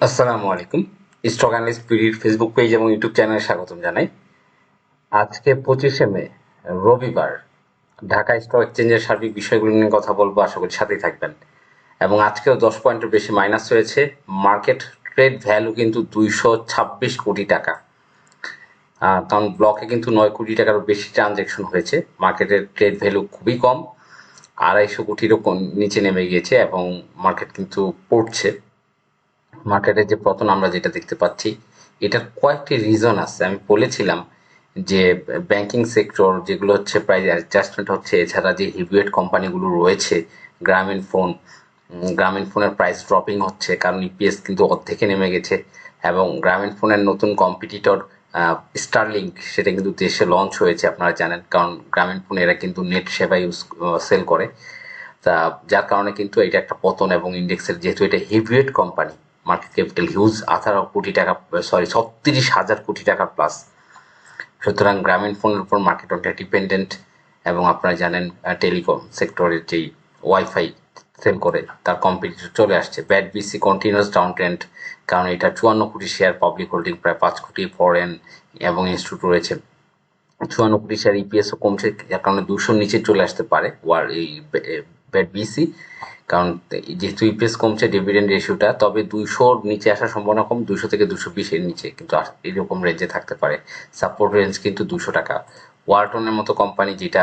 আসসালামু আলাইকুম। Stock analyst পিডির ফেসবুক পেজ এবং ইউটিউব চ্যানেলে স্বাগতম জানাই। আজকে পঁচিশে মে, রবিবার। ঢাকা স্টক এক্সচেঞ্জের সার্বিক বিষয়গুলো নিয়ে কথা বলব, আশা করি সাথেই থাকবেন। এবং আজকেও দশ পয়েন্টের বেশি মাইনাস হয়েছে মার্কেট ট্রেড ভ্যালু কিন্তু দুইশো ছাব্বিশ কোটি টাকা। কারণ ব্লকে কিন্তু নয় কোটি টাকারও বেশি ট্রানজ্যাকশন হয়েছে। মার্কেটের ট্রেড ভ্যালু খুবই কম। আড়াইশো কোটিরও নিচে নেমে গিয়েছে এবং মার্কেট কিন্তু পড়ছে। মার্কেটের যে পতন আমরা যেটা দেখতে পাচ্ছি, এটার কয়েকটি রিজন আছে। আমি বলেছিলাম যে ব্যাংকিং সেক্টর যেগুলো হচ্ছে প্রাইস অ্যাডজাস্টমেন্ট হচ্ছে, এছাড়া যে হিভিওয়েট কোম্পানিগুলো রয়েছে, গ্রামীণ ফোন গ্রামীণ ফোনের প্রাইস ড্রপিং হচ্ছে, কারণ ইপিএস কিন্তু অর্ধেকে নেমে গেছে, এবং গ্রামীণ ফোনের নতুন কম্পিটিটর স্টারলিংক সেটা কিন্তু দেশে লঞ্চ হয়েছে, আপনারা জানেন, কারণ গ্রামীণ ফোন এরা কিন্তু নেট সেবা ইউজ সেল করে। তা, যার কারণে কিন্তু এটা একটা পতন এবং ইন্ডেক্সের যেহেতু এটা heavyweight company market capital huge আঠারো কোটি টাকা সরি ছত্রিশ হাজার কোটি টাকা প্লাস সুতরাং গ্রামীণ ফোনের উপর মার্কেট অনেকটা ডিপেন্ডেন্ট এবং আপনারা জানেন টেলিকম সেক্টরের যেই ওয়াইফাই সেল করে, তার কম্পিটিটর চলে আসছে। ব্যাড বিসি কন্টিনিউয়াস ডাউন ট্রেন্ড কারণ এটা চুয়ান্ন কোটি শেয়ার পাবলিক হোল্ডিং প্রায় পাঁচ কোটি ফরেন এবং ইনস্টিটিউট রয়েছে। চুয়ান্ন কোটি শেয়ার ইপিএসও কমছে কারণে দুশোর নিচে চলে আসতে পারে ওয়ার এই ব্যাট বিসি কারণ যেহেতু ইপিএস কমছে ডিভিডেন্ড রেশিওটা তবে দুইশোর নিচে আসার সম্ভাবনা কম দুশো থেকে দুশো বিশের নিচে, কিন্তু এরকম রেঞ্জে থাকতে পারে। সাপোর্ট রেঞ্জ কিন্তু দুশো টাকা। ওয়ালটনের মতো কোম্পানি যেটা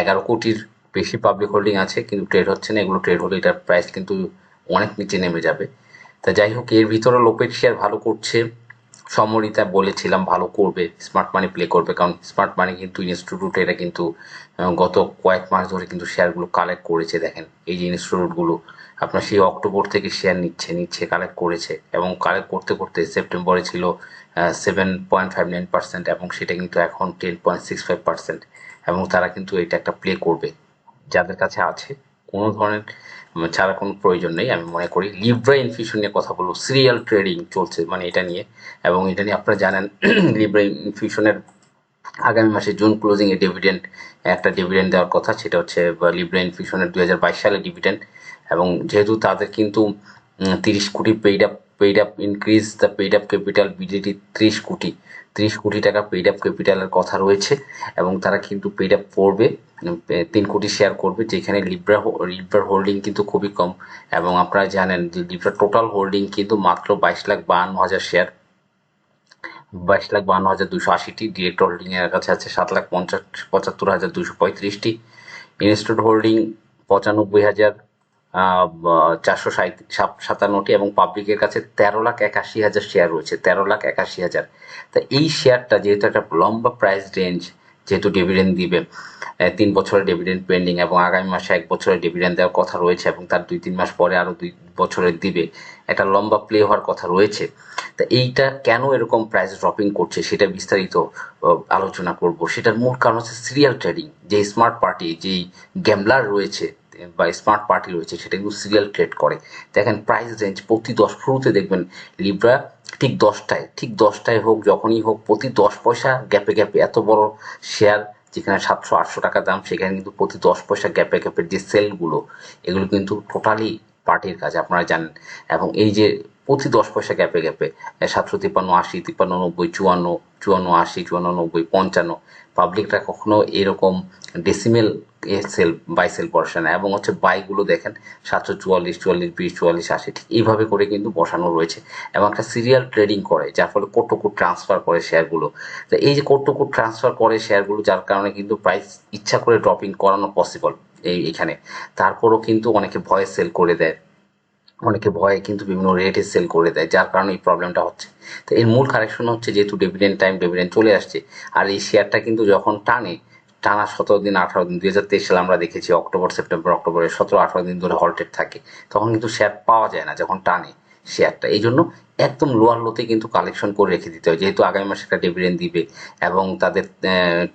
এগারো কোটির বেশি পাবলিক হোল্ডিং আছে, কিন্তু ট্রেড হচ্ছে না, এগুলো ট্রেড হলে এটার প্রাইস কিন্তু অনেক নিচে নেমে যাবে। তা যাই হোক, এর ভিতরে লোপেট শেয়ার ভালো করছে। সমরিতা বলেছিলাম, ভালো করবে স্মার্ট মানি প্লে করবে। কারণ স্মার্ট মানি কিন্তু ইনস্টিটিউট এটা কিন্তু গত কয়েক মাস ধরে কিন্তু শেয়ারগুলো কালেক্ট করেছে, দেখেন। এই যে ইনস্টিটিউটগুলো আপনার সেই অক্টোবর থেকে শেয়ার নিচ্ছে নিচ্ছে কালেক্ট করেছে এবং কালেক্ট করতে করতে সেপ্টেম্বরে ছিল seven point five nine percent এবং সেটা কিন্তু এখন ten point six five percent এবং তারা কিন্তু এটা একটা প্লে করবে। যাদের কাছে আছে কোনো ধরনের ছাড়া কোনো প্রয়োজন নেই। আমি মনে করি লিব্রা ইনফিউশন নিয়ে কথা বলব। সিরিয়াল ট্রেডিং চলছে মানে এটা নিয়ে। এবং এটা নিয়ে আপনারা জানেন লিব্রা ইনফিউশনের আগামী মাসে জুন ক্লোজিং এ ডিভিডেন্ড একটা ডিভিডেন্ড দেওয়ার কথা। সেটা হচ্ছে লিব্রা ইনফিউশনের দুই হাজার বাইশ সালে ডিভিডেন্ড এবং যেহেতু তাদের কিন্তু তিরিশ crore paid up paid up increase the paid up capital BDT ত্রিশ কোটি। ত্রিশ কোটি টাকা পেইড আপ ক্যাপিটালের কথা রয়েছে এবং তারা কিন্তু পেইড আপ করবে তিন কোটি শেয়ার করবে, যেখানে লিব্রা লিব্রার হোল্ডিং কিন্তু খুবই কম এবং আপনারা জানেন যে লিব্রার টোটাল হোল্ডিং কিন্তু মাত্র বাইশ লাখ বাহান্ন হাজার শেয়ার বাইশ লাখ বান্ন হাজার দুশো আশিটি ডিরেক্ট হোল্ডিংয়ের কাছে আছে সাত লাখ পঞ্চাশ, পঁচাত্তর হাজার দুশো পঁয়ত্রিশটি ইনস্টিটিউট হোল্ডিং পঁচানব্বই হাজার চারশো সাতান্নটি এবং পাবলিকের কাছে তেরো লাখ একাশি হাজার শেয়ার রয়েছে, তেরো লাখ একাশি হাজার। তা এই শেয়ারটা যেহেতু একটা লম্বা প্রাইস রেঞ্জ যেহেতু ডিভিডেন্ড দিবে তিন বছরের ডিভিডেন্ড পেন্ডিং এবং আগামী মাসে এক বছরের ডিভিডেন্ড দেওয়ার কথা রয়েছে এবং তার দুই তিন মাস পরে আরও দুই বছরের দিবে, একটা লম্বা প্লে হওয়ার কথা রয়েছে। তা এইটা কেন এরকম প্রাইস ড্রপিং করছে সেটা বিস্তারিত আলোচনা করব। সেটার মূল কারণ হচ্ছে সিরিয়াল ট্রেডিং যে স্মার্ট পার্টি যেই গ্যামলার রয়েছে বা স্মার্ট পার্টি রয়েছে, সেটা কিন্তু সিরিয়াল ট্রেড করে। দেখেন প্রাইস রেঞ্জ প্রতি দশ শুরুতে দেখবেন লিব্রা ঠিক দশটায় ঠিক দশটায় হোক, যখনই হোক, প্রতি দশ পয়সা গ্যাপে গ্যাপে এত বড় শেয়ার যেখানে সাতশো, আটশো টাকা দাম, সেখানে কিন্তু প্রতি দশ পয়সা গ্যাপে গ্যাপের যে সেলগুলো এগুলো কিন্তু টোটালি পার্টির কাজ, আপনারা জানেন। এবং এই যে প্রতি দশ পয়সা গ্যাপে গ্যাপে সাতশো তিপ্পান্ন, আশি, তিপ্পান্ন, নব্বই, চুয়ান্ন চুয়ান্ন, আশি, চুয়ান্ন, নব্বই, পঞ্চান্ন পাবলিকরা কখনো এরকম ডেসিমেল সেল বাই সেল বসে এবং হচ্ছে বাইগুলো দেখেন সাতশো চুয়াল্লিশ চুয়াল্লিশ, বিশ, চুয়াল্লিশ, আশি, ঠিক এইভাবে করে কিন্তু বসানো রয়েছে এবং একটা সিরিয়াল ট্রেডিং করে, যার ফলে কোট ট্রান্সফার করে শেয়ারগুলো তো এই যে কোট ট্রান্সফার করে শেয়ারগুলো যার কারণে কিন্তু প্রাইস ইচ্ছা করে ড্রপিং করানো পসিবল এই এখানে। তারপরও কিন্তু অনেকে ভয়ে সেল করে দেয়, অনেকে ভয়ে কিন্তু বিভিন্ন রেটে সেল করে দেয়, যার কারণে এই প্রবলেমটা হচ্ছে। তো এর মূল কারেকশন হচ্ছে যেহেতু ডিভিডেন্ড টাইম ডিভিডেন্ড চলে আসছে, আর এই শেয়ারটা কিন্তু যখন টানে টানা সতেরো দিন, আঠারো দিন, দুই হাজার তেইশ সালে আমরা দেখেছি অক্টোবর, সেপ্টেম্বর, অক্টোবরে সতেরো, আঠারো দিন ধরে হল্টেড থাকে। তখন কিন্তু শেয়ার পাওয়া যায় না যখন টানে শেয়ারটা। এই জন্য একদম লোয়ার লোতে কিন্তু কালেকশন করে রেখে দিতে হয়। যেহেতু আগামী মাসে একটা ডিভিডেন্ড দিবে এবং তাদের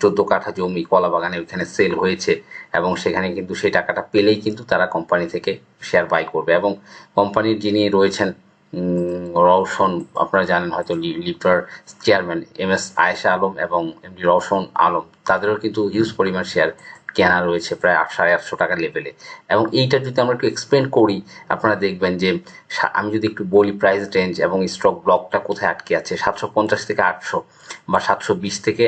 চোদ্দ কাঠা জমি কলা বাগানে ওইখানে সেল হয়েছে এবং সেখানে কিন্তু সেই টাকাটা পেলেই কিন্তু তারা কোম্পানি থেকে শেয়ার বাই করবে এবং কোম্পানির যিনি রয়েছেন রওশন, আপনারা জানেন হয়তো লিপ্টার chairman, M S Ayesha Alam এবং এমডি রওশন আলম। তাদেরও কিন্তু হিউজ পরিমাণ শেয়ার কেনা রয়েছে, প্রায় আট, সাড়ে আটশো টাকা লেভেলে এবং এইটা যদি আমরা একটু এক্সপ্লেন করি, আপনারা দেখবেন যে আমি যদি একটু বলি প্রাইস রেঞ্জ এবং স্টক ব্লকটা কোথায় আটকে আছে, সাতশো পঞ্চাশ থেকে আটশো বা সাতশো বিশ থেকে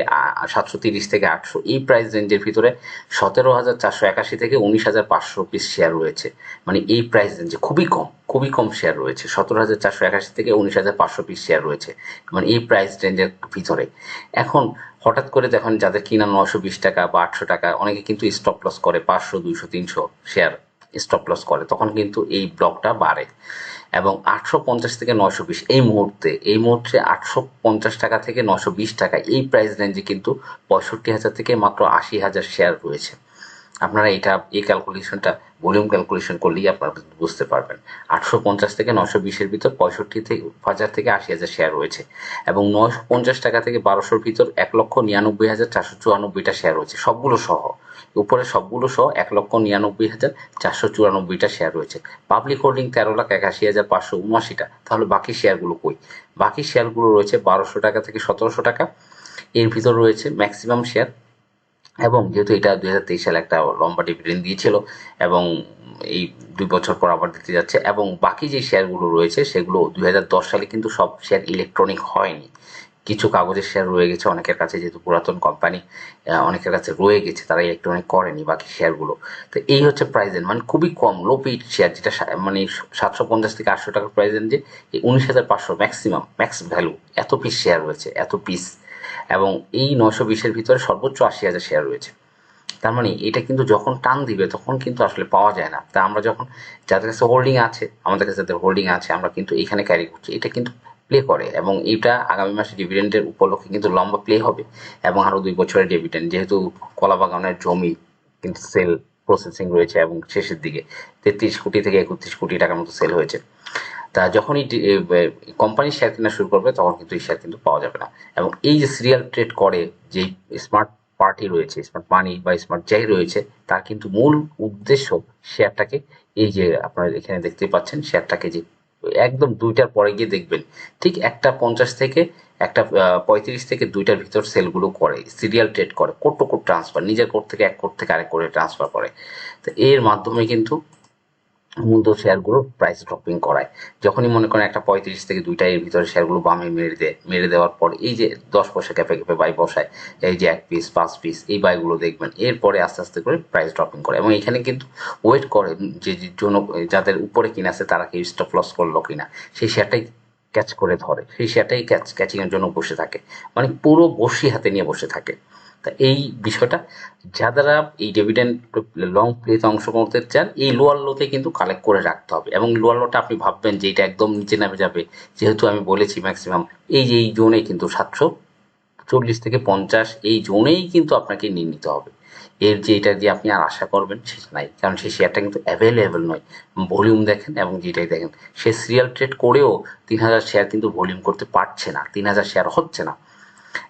সাতশো তিরিশ থেকে আটশো। এই প্রাইস রেঞ্জের ভিতরে সতেরো হাজার চারশো একাশি থেকে উনিশ হাজার পাঁচশো পিস শেয়ার রয়েছে। মানে এই প্রাইস রেঞ্জে খুবই কম। খুবই কম শেয়ার রয়েছে। সতেরো হাজার চারশো একাশি থেকে উনিশ হাজার পাঁচশো পিস শেয়ার রয়েছে। মানে এই প্রাইস রেঞ্জের ভিতরে। এখন হঠাৎ করে দেখুন যাদের কিনা নশো বিশ টাকা বা আটশো টাকা, অনেকে কিন্তু স্টপ লস করে, পাঁচশো, দুইশো, তিনশো শেয়ার স্টপ লস করে। তখন কিন্তু এই ব্লকটা বাড়ে। এবং আটশো পঞ্চাশ থেকে নশো বিশ, এই মুহূর্তে এই মুহূর্তে আটশো পঞ্চাশ টাকা থেকে নশো বিশ টাকা, এই প্রাইস রেঞ্জে কিন্তু পঁয়ষট্টি হাজার থেকে মাত্র আশি হাজার শেয়ার রয়েছে। আপনারা এটা, এই ক্যালকুলেশনটা ভলিউম ক্যালকুলেশন করলেই আপনারা বুঝতে পারবেন। আটশো পঞ্চাশ থেকে নশো বিশের ভিতর পঁয়ষট্টি থেকে হাজার থেকে আশি হাজার শেয়ার রয়েছে এবং নয়শো পঞ্চাশ টাকা থেকে বারোশোর ভিতর এক লক্ষ নিরানব্বই হাজার চারশো চুরানব্বইটা শেয়ার রয়েছে, সবগুলো সহ। উপরে সবগুলো সহ এক লক্ষ নিরানব্বই হাজার চারশো চুরানব্বইটা শেয়ার রয়েছে। পাবলিক হোল্ডিং তেরো লাখ একাশি হাজার পাঁচশো উনআশিটা তাহলে বাকি শেয়ারগুলো কই? বাকি শেয়ারগুলো রয়েছে বারোশো টাকা থেকে সতেরোশো টাকা। এর ভিতর রয়েছে ম্যাক্সিমাম শেয়ার এবং যেহেতু এটা দুই হাজার তেইশ সালে একটা লম্বা ডিভিডেন্ড দিয়েছিল এবং এই দুই বছর পর আবার দিতে যাচ্ছে এবং বাকি যে শেয়ারগুলো রয়েছে সেগুলো দুই হাজার দশ সালে কিন্তু সব শেয়ার ইলেকট্রনিক হয়নি। কিছু কাগজের শেয়ার রয়ে গেছে, অনেকের কাছে যেহেতু পুরাতন কোম্পানি অনেকের কাছে রয়ে গেছে, তারা ইলেকট্রনিক করেনি বাকি শেয়ারগুলো তো এই হচ্ছে প্রাইস রেঞ্জ মানে খুবই কম লো পেইড শেয়ার যেটা মানে সাতশো পঞ্চাশ থেকে আটশো টাকার প্রাইস এই উনিশ হাজার পাঁচশো ম্যাক্সিমাম ম্যাক্স ভ্যালু এত পিস শেয়ার রয়েছে, এত পিস এবং এই নশো বিশের ভিতরে সর্বোচ্চ আশি হাজার শেয়ার রয়েছে। তার মানে এটা কিন্তু যখন টান দিবে, তখন কিন্তু আসলে পাওয়া যায় না। তা আমরা যখন, যাদের কাছে হোল্ডিং আছে, আমাদের কাছে যাদের হোল্ডিং আছে, আমরা কিন্তু এখানে ক্যারি করছি। এটা কিন্তু প্লে করে এবং এটা আগামী মাসে ডিভিডেন্ডের উপলক্ষে কিন্তু লম্বা প্লে হবে এবং আরও দুই বছরের ডিভিডেন্ড যেহেতু কলাবাগানের জমি কিন্তু সেল প্রসেসিং রয়েছে এবং শেষের দিকে তেত্রিশ কোটি থেকে একত্রিশ কোটি টাকার মতো সেল হয়েছে। তা যখনই কোম্পানি শেয়ার কেনা শুরু করবে, তখন কিন্তু এই শেয়ার কিন্তু পাওয়া যাবে না। এবং এই যে সিরিয়াল ট্রেড করে যে স্মার্ট পার্টি রয়েছে স্মার্ট মানি বা স্মার্ট যাই রয়েছে, তার কিন্তু মূল উদ্দেশ্য শেয়ারটাকে এই যে আপনারা এখানে দেখতে পাচ্ছেন শেয়ারটাকে যে একদম দুইটার পরে গিয়ে দেখবেন, ঠিক একটা পঞ্চাশ থেকে একটা পঁয়ত্রিশ থেকে দুইটার ভিতর সেলগুলো করে সিরিয়াল ট্রেড করে কোড টু কোড ট্রান্সফার নিজের কোড থেকে এক কোড থেকে আরেক কোডে ট্রান্সফার করে। তো এর মাধ্যমে কিন্তু মূলত শেয়ারগুলো প্রাইস ড্রপিং করায়। যখনই মনে করেন একটা পঁয়ত্রিশ থেকে দুইটা এর ভিতরে শেয়ারগুলো বামে মেরে দেয় মেরে দেওয়ার পর এই যে দশ পয়সা ক্যাপে ক্যাপে বাই বসায়, এই যে এক পিস পাঁচ পিস এই বাইগুলো দেখবেন, এরপরে আস্তে আস্তে করে প্রাইস ড্রপিং করে। এবং এখানে কিন্তু ওয়েট করে যে জন্য যাদের উপরে কিনে আছে তারা কি স্টপ লস করল কিনা, সেই শেয়ারটাই ক্যাচ করে ধরে। সেই শেয়ারটাই ক্যাচ ক্যাচিংয়ের জন্য বসে থাকে। মানে পুরো বসি হাতে নিয়ে বসে থাকে। তা এই বিষয়টা যারা এই ডিভিডেন্ড লং প্লেতে অংশগ্রহণ করতে চান, এই লোয়ার লোতে কিন্তু কালেক্ট করে রাখতে হবে। এবং লোয়ার লোটা আপনি ভাববেন যে এটা একদম নিচে নামে যাবে। যেহেতু আমি বলেছি ম্যাক্সিমাম এই যে, এই জোনে কিন্তু সাতশো চল্লিশ থেকে পঞ্চাশ, এই জোনেই কিন্তু আপনাকে নিয়ে নিতে হবে। এর যে, এটা যে আপনি আর আশা করবেন সেটা নাই। কারণ সেই শেয়ারটা কিন্তু অ্যাভেলেবেল নয়। ভলিউম দেখেন এবং যেটাই দেখেন, সে সিরিয়াল ট্রেড করেও তিন হাজার শেয়ার কিন্তু ভলিউম করতে পারছে না। তিন হাজার শেয়ার হচ্ছে না।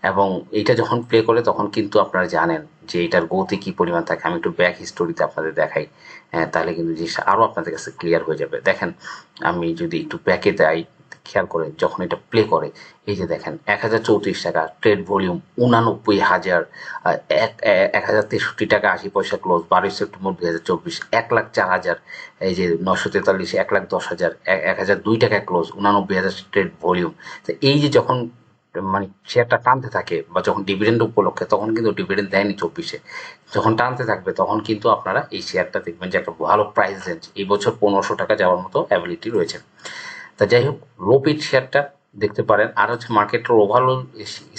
এবং এটা যখন প্লে করে তখন কিন্তু আপনারা জানেন যে এটার গতি কি পরিমাণ থাকে। আমি একটু ব্যাক হিস্টোরিতে আপনাদের দেখাই। হ্যাঁ, তাহলে কিন্তু জিনিসটা আরও আপনাদের কাছে ক্লিয়ার হয়ে যাবে। দেখেন আমি যদি একটু ব্যাকে যাই খেয়াল করে যখন এটা প্লে করে এই যে দেখেন এক হাজার চৌত্রিশ টাকা ট্রেড ভলিউম উনানব্বই হাজার এক এক হাজার তেষট্টি টাকা আশি পয়সা ক্লোজ বারোই সেপ্টেম্বর দুই হাজার চব্বিশ এক লাখ চার হাজার এই যে নশো তেতাল্লিশ এক লাখ দশ হাজার এক- এক হাজার দুই টাকা ক্লোজ উনানব্বই হাজার ট্রেড ভলিউম তো এই যে যখন মানে শেয়ারটা টানতে থাকে বা যখন ডিভিডেন্ড উপলক্ষে, তখন কিন্তু ডিভিডেন্ড দেয়নি চব্বিশে। যখন টানতে থাকবে, তখন কিন্তু আপনারা এই শেয়ারটা দেখবেন যে একটা ভালো প্রাইস রেঞ্জ এই বছর পনেরোশো টাকা যাওয়ার মতো অ্যাবিলিটি রয়েছে। তা যাই হোক রোপিড শেয়ারটা দেখতে পারেন। আর হচ্ছে মার্কেটের ওভারঅল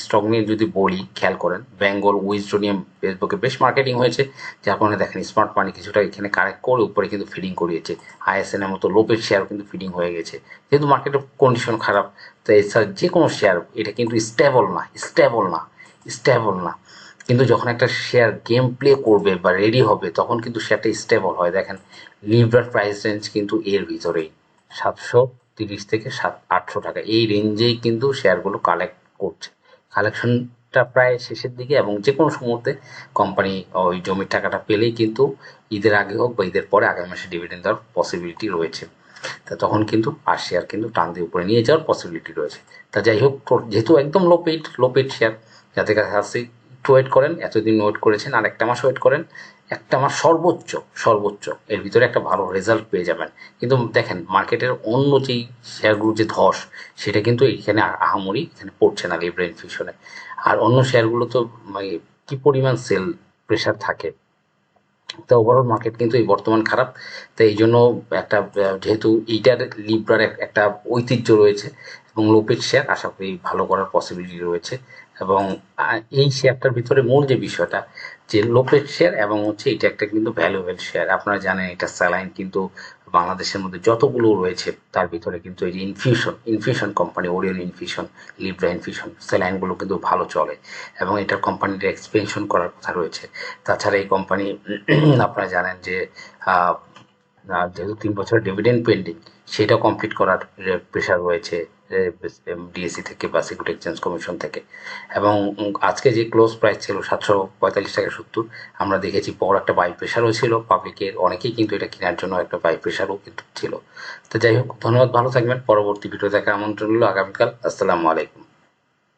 স্টক নিয়ে যদি বলি, খেয়াল করেন বেঙ্গল উইজডোনিয়াম ফেসবুকে বেশ মার্কেটিং হয়েছে, যার কারণে দেখেন স্মার্ট মানি কিছুটা এখানে কারেক্ট করে উপরে কিন্তু ফিডিং করিয়েছে। আইএসএন এর মতো লোপের শেয়ার কিন্তু ফিডিং হয়ে গেছে। যেহেতু মার্কেটের কন্ডিশন খারাপ তো এছাড়া যে কোনো শেয়ার এটা কিন্তু স্টেবল না স্টেবল না স্টেবল না। কিন্তু যখন একটা শেয়ার গেম প্লে করবে বা রেডি হবে, তখন কিন্তু শেয়ারটা স্টেবল হয়। দেখেন লিভরার প্রাইস রেঞ্জ কিন্তু এর ভিতরেই। সাতশো তিরিশ থেকে সাত, আটশো টাকা। এই রেঞ্জেই কিন্তু শেয়ারগুলো কালেক্ট করছে। কালেকশনটা প্রায় শেষের দিকে এবং যে কোনো সময়তে কোম্পানি ওই জমির টাকাটা পেলেই কিন্তু ঈদের আগে হোক বা ঈদের পরে আগামী মাসে ডিভিডেন্ড দেওয়ার পসিবিলিটি রয়েছে। তা তখন কিন্তু আর শেয়ার কিন্তু টান দিয়ে উপরে নিয়ে যাওয়ার পসিবিলিটি রয়েছে। তা যাই হোক যেহেতু একদম low paid low paid share যাদের কাছে আসছে একটু ওয়েট করেন, এতদিন ওয়েট করেছেন আর একটা মাস ওয়েট করেন একটা আমার সর্বোচ্চ সর্বোচ্চ। এর ভিতরে একটা ভালো রেজাল্ট পেয়ে যাবেন। কিন্তু দেখেন মার্কেটের অন্য যেই শেয়ারগুলোর যে ধস, সেটা কিন্তু এখানে আহামরি এখানে পড়ছে না লিব্রা ইনফিউশনে আর অন্য শেয়ারগুলো তো মানে কি পরিমাণ সেল প্রেশার থাকে? তো ওভারঅল মার্কেট কিন্তু এই বর্তমান খারাপ। তো এই জন্য একটা, যেহেতু এইটার লিব্রার একটা ঐতিহ্য রয়েছে এবং লোপের শেয়ার আশা করি ভালো করার পসিবিলিটি রয়েছে। এবং এই শেয়ারটার ভিতরে মূল যে বিষয়টা, যে লোপের শেয়ার এবং হচ্ছে এটা একটা কিন্তু ভ্যালুয়েবল শেয়ার আপনারা জানেন এটা স্যালাইন কিন্তু বাংলাদেশের মধ্যে যতগুলো রয়েছে, তার ভিতরে কিন্তু এই যে infusion infusion company Orion infusion Libra infusion স্যালাইনগুলো কিন্তু ভালো চলে এবং এটার কোম্পানিটা এক্সপেনশন করার কথা রয়েছে। তাছাড়া এই কোম্পানি আপনারা জানেন যে যেহেতু তিন বছর ডিভিডেন্ড পেন্ডিং সেটা কমপ্লিট করার প্রেশার রয়েছে। ডিএসসি থেকে বা সিকিউরিটি এক্সচেঞ্জ কমিশন থেকে। এবং আজকে যে ক্লোজ প্রাইস ছিল সাতশো পঁয়তাল্লিশ টাকা সত্তর, আমরা দেখেছি বড় একটা বাই প্রেশারও ছিল। পাবলিকের অনেকেই কিন্তু এটা কেনার জন্য একটা বাই প্রেশারও কিন্তু ছিল। তো যাই হোক, ধন্যবাদ, ভালো থাকবেন। পরবর্তী ভিডিও দেখার আমন্ত্রণ রইল আগামীকাল। আসসালামু আলাইকুম।